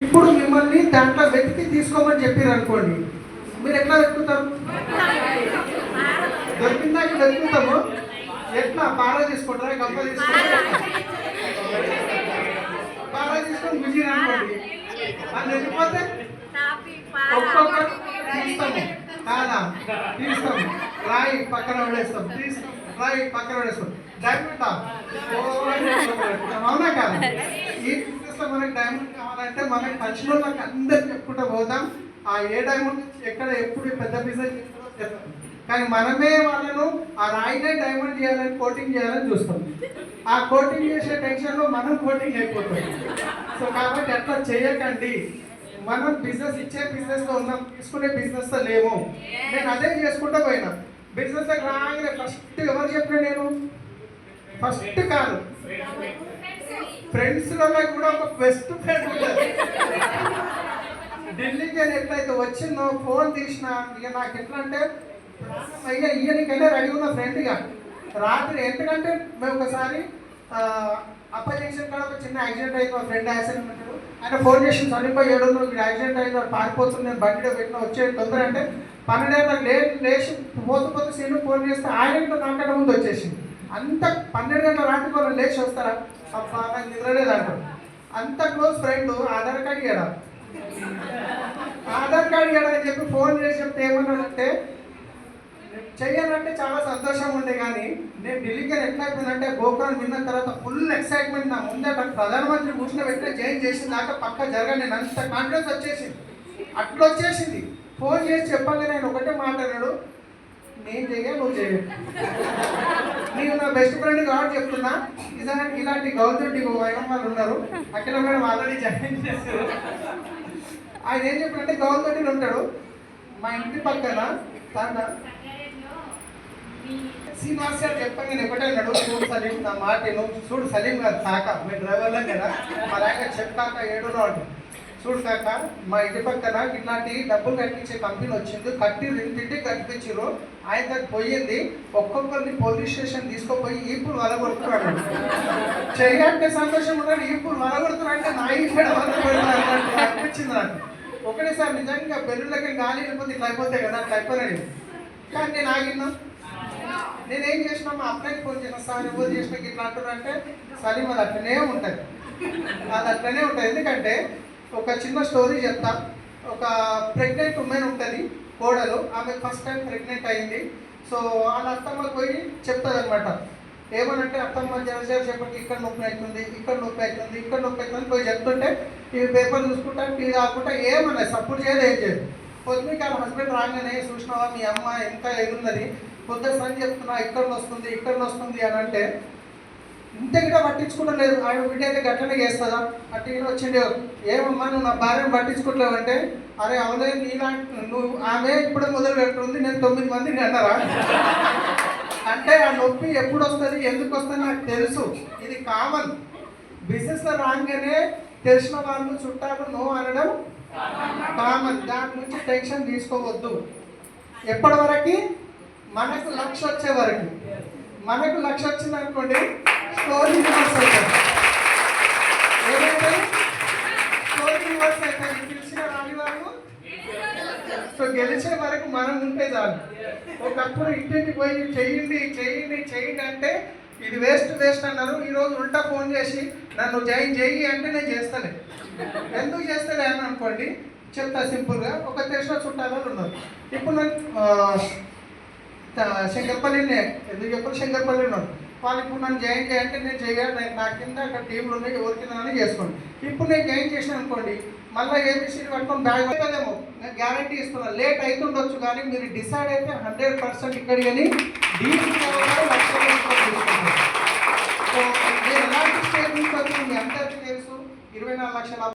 ఇప్పుడు మిమ్మల్ని దాంట్లో వెతికి తీసుకోమని చెప్పారు అనుకోండి. మీరు ఎట్లా వెతుకుతారు? దొరికిందాక వెతుకుతాము. ఎట్లా? పార తీసుకుంటారా? గంప తీసుకుంటారా? పార తీసుకొని బిజీ అనుకోండి. అది వెళ్ళిపోతే ఒక్కొక్కటి తీస్తాము. కాదా? తీస్తాము. రాయి పక్కన పడేస్తాం. తీస్తాం రాయి పక్కన పడేస్తాం. డైమండ్ అవునా కాదు. మనకి డైమండ్ కావాలంటే మనకి నచ్చిన వాళ్ళకి అందరికి చెప్పుకుంటూ పోదాం ఆ ఏ డైమండ్ ఎక్కడ ఎప్పుడు పెద్ద బిజినెస్ చేస్తారో తెలియదు. కానీ మనమే వాళ్ళను ఆ రాయినే డైమండ్ చేయాలని కోటింగ్ చేయాలని చూస్తాం. ఆ కోటింగ్ చేసే టెన్షన్లో మనం కోటింగ్ అయిపోతాం. సో కాబట్టి అట్లా చేయకండి. మనం బిజినెస్ ఇచ్చే బిజినెస్లో ఉన్నాం తీసుకునే బిజినెస్లో లేము. నేను అదే చేసుకుంటూ పోయినా. బిజినెస్ రాగానే ఫస్ట్ ఎవరు చెప్పిన నేను? ఫస్ట్ కాదు. ఫ్రెండ్స్లలో కూడా ఒక బెస్ట్ ఫ్రెండ్ ఉంటుంది. ఢిల్లీకి నేను ఎట్లయితే వచ్చిందో ఫోన్ తీసిన ఇక నాకు ఎట్లా అంటే అయ్యా ఈయనకైనా రెడీ ఉన్న ఫ్రెండ్గా రాత్రి ఎందుకంటే మేము ఒకసారి అపోజిషన్ కాడ ఒక చిన్న యాక్సిడెంట్ అయింది మా ఫ్రెండ్ యాక్సిడెంట్ ఉంటాడు ఆయన ఫోన్ చేసి చనిపోయి ఏడు ఇక్కడ యాక్సిడెంట్ అయింది పారిపోతుంది నేను బండిలో పెట్టిన వచ్చే తొందర అంటే పన్నెండు లే లేచి పోతూ పోతూ సీను ఫోన్ చేస్తే ఆయన నాకంటే ముందు వచ్చేసింది అంత పన్నెండు గంటల రాత్రి వాళ్ళు లేచి వస్తారా? అబ్బా నాకు అంత క్లోజ్ ఫ్రెండ్ ఆధార్ కార్డ్ ఇయ్యడా? ఆధార్ కార్డ్ ఇయ్యడా అని చెప్పి ఫోన్ చేసి చెప్తే ఏమన్నాడంటే చెయ్యాలంటే చాలా సంతోషం ఉండే కానీ నేను ఢిల్లీకి ఎట్లా అయిపోయిందంటే గోపురం విన్న తర్వాత ఫుల్ ఎక్సైట్మెంట్ నా ముందే ప్రధానమంత్రి కూర్చున్న వెంటనే జాయిన్ చేసిన దాకా పక్క జరగ నేను అంత కాన్ఫిడెన్స్ వచ్చేసింది. అట్లా వచ్చేసింది. ఫోన్ చేసి చెప్పాలి నేను ఒకటే మాట్లాడాడు నేను చేయ నువ్వు చేయ నీవు నా బెస్ట్ ఫ్రెండ్ కాబట్టి చెప్తున్నా. ఇలాంటి ఇలాంటి గౌతరెడ్డి మేడం వాళ్ళు ఉన్నారు. అఖిల మేడం ఆల్రెడీ జాయిన్ చేస్తారు ఆయన ఏం చెప్పారంటే గౌతరెడ్డి ఉంటాడు. మా ఇంటి పక్కన తన శ్రీనివాస్ గారు చెప్పండి నేను ఒకటే అన్నాడు. చూడు సలీం నా మాట నువ్వు చూడు సలీం గారు కాక మీ డ్రైవర్లో కదా. మా ఆయన చెప్పాక ఏడు అంటు. చూడు కాక మా ఇంటి పక్కన ఇట్లాంటి డబ్బులు కట్టించే కంపెనీ వచ్చింది. కట్టి రెండింటి కట్టించారు ఆయన దగ్గర పోయింది. ఒక్కొక్కరిని పోలీస్ స్టేషన్ తీసుకుపోయి ఈపులు వలగొడుతున్నాడు. చేయాలంటే సంతోషం ఉన్నాడు ఈపులు వలగొడుతున్నా అంటే నా ఇక్కడ అనిపించింది నాకు. ఒకటేసారి నిజంగా పెళ్ళిళ్ళకి గాలి వెళ్ళిపోతే ఇట్లా అయిపోతాయి కదా అట్లా అయిపోయినాయి కానీ నేను ఆగిన్నా నేనేం చేసినా మా అబ్బాయికి ఫోన్ చేసిన సార్ ఎవరు చేసిన ఇట్లా అంటారంటే సరే అది అట్లనే ఉంటుంది. అది అట్లనే ఉంటుంది. ఎందుకంటే ఒక చిన్న స్టోరీ చెప్తా. ఒక ప్రెగ్నెంట్ ఉమెన్ ఉంటుంది కోడలు ఆమె ఫస్ట్ టైం ప్రెగ్నెంట్ అయింది. సో వాళ్ళ అత్తమ్మకి పోయి చెప్తుంది అనమాట ఏమనంటే అత్తమ్మ జరసేపు చెప్పండి ఇక్కడ నొప్పి అవుతుంది ఇక్కడ నొప్పి అవుతుంది ఇక్కడ నొప్పి అవుతుంది పోయి చెప్తుంటే ఈ పేపర్ చూసుకుంటా టీవీ కాకుండా ఏమన్నా సపోర్ట్ చేయదు ఏం చేయదు. పొద్దున్నకి వాళ్ళ హస్బెండ్ రాగానే చూసినావా మీ అమ్మ ఎంత ఎదుందని పొద్దున సని చెప్తున్నా ఇక్కడ వస్తుంది ఇక్కడ వస్తుంది అని అంటే ఇంత కూడా పట్టించుకుంటలేదు ఆవిడ బిడ్డ అయితే గట్లనే చేస్తుందా? అటు ఈయన వచ్చిండే. ఏమమ్మా నువ్వు నా భార్యను పట్టించుకోవట్లేవు అంటే అరే అవునే నీలాంటి నువ్వు ఆమె ఇప్పుడే మొదలు పెట్టుకుంది నేను తొమ్మిది మందిని అన్నారా? అంటే ఆ నొప్పి ఎప్పుడు వస్తుంది ఎందుకు వస్తుంది నాకు తెలుసు. ఇది కామన్. బిజినెస్లో రాగానే తెలిసిన వాళ్ళు చుట్టాలు నో అనడం కామన్. దాని నుంచి టెన్షన్ తీసుకోవద్దు. ఎప్పటి వరకు? మనకు లక్ష వచ్చే వరకు. మనకు లక్ష వచ్చింది అనుకోండి స్టోరీ రివర్స్ అవుతుంది ఏమైతే రాని వాళ్ళు సో గెలిచే వరకు మనం ఉంటే చాలు. ఒకప్పుడు ఇంటికి పోయి చేయండి చేయండి చేయండి అంటే ఇది వేస్ట్ వేస్ట్ అన్నారు. ఈరోజు ఉల్టా ఫోన్ చేసి నన్ను జాయిన్ చేయి అంటే నేను చేస్తాను ఎందుకు చేస్తాను అని అనుకోండి చెప్తా సింపుల్గా. ఒక తెలిసిన చుట్టాలు ఉన్నారు. ఇప్పుడు నాకు శంకర్పల్లినే. ఎందుకు చెప్పారు శంకర్పల్లి ఉన్నారు వాళ్ళు ఇప్పుడు నన్ను జాయిన్ చేయంటే నేను చేయాలి నేను నా కింద అక్కడ టీంలు ఉన్నాయి ఎవరి కింద చేసుకోండి. ఇప్పుడు నేను జాయిన్ చేసిన అనుకోండి మళ్ళీ ఏబిసిడి పట్టుకొని బ్యాగ్ అవుతుందేమో నేను గ్యారంటీ ఇస్తున్నా. లేట్ అవుతుండొచ్చు కానీ మీరు డిసైడ్ అయితే హండ్రెడ్ పర్సెంట్ ఇక్కడ కానీ డీల్ సో నేను ఎలాంటి స్టేట్ నుంచి వచ్చి మీ అందరికీ తెలుసు. ఇరవై నాలుగు లక్షల